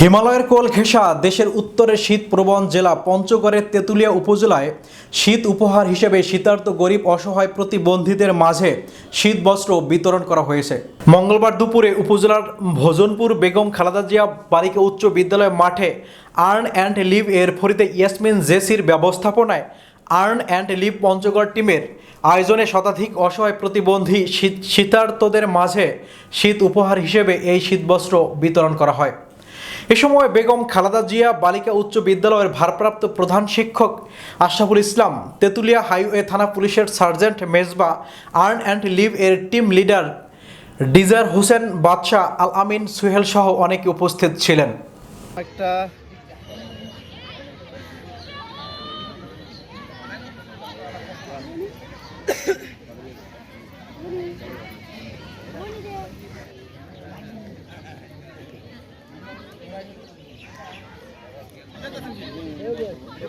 হিমালয়ের কোল ঘেঁষা দেশের উত্তরের শীত প্রবণ জেলা পঞ্চগড়ের তেঁতুলিয়া উপজেলায় শীত উপহার হিসেবে শীতার্ত গরিব অসহায় প্রতিবন্ধীদের মাঝে শীত বস্ত্র বিতরণ করা হয়েছে। মঙ্গলবার দুপুরে উপজেলার ভোজনপুর বেগম খালেদা জিয়া বালিকা উচ্চ বিদ্যালয় মাঠে আর্ন অ্যান্ড লিভ এর ফরিদে ইয়াসমিন জেসির ব্যবস্থাপনায় আর্ন অ্যান্ড লিভ পঞ্চগড় টিমের আয়োজনে শতাধিক অসহায় প্রতিবন্ধী শীত শীতার্তদের মাঝে শীত উপহার হিসেবে এই শীতবস্ত্র বিতরণ করা হয়। এ সময় বেগম খালাদা জিয়া বালিকা উচ্চ বিদ্যালয়ের ভারপ্রাপ্ত প্রধান শিক্ষক আশরাফুল ইসলাম, তেতুলিয়া হাইওয়ে থানা পুলিশের sergeant Mezba earn and live এর team leader desire Hossain Badshah Al আমিন সুহেল সহ অনেকে উপস্থিত ছিলেন। একটা একটা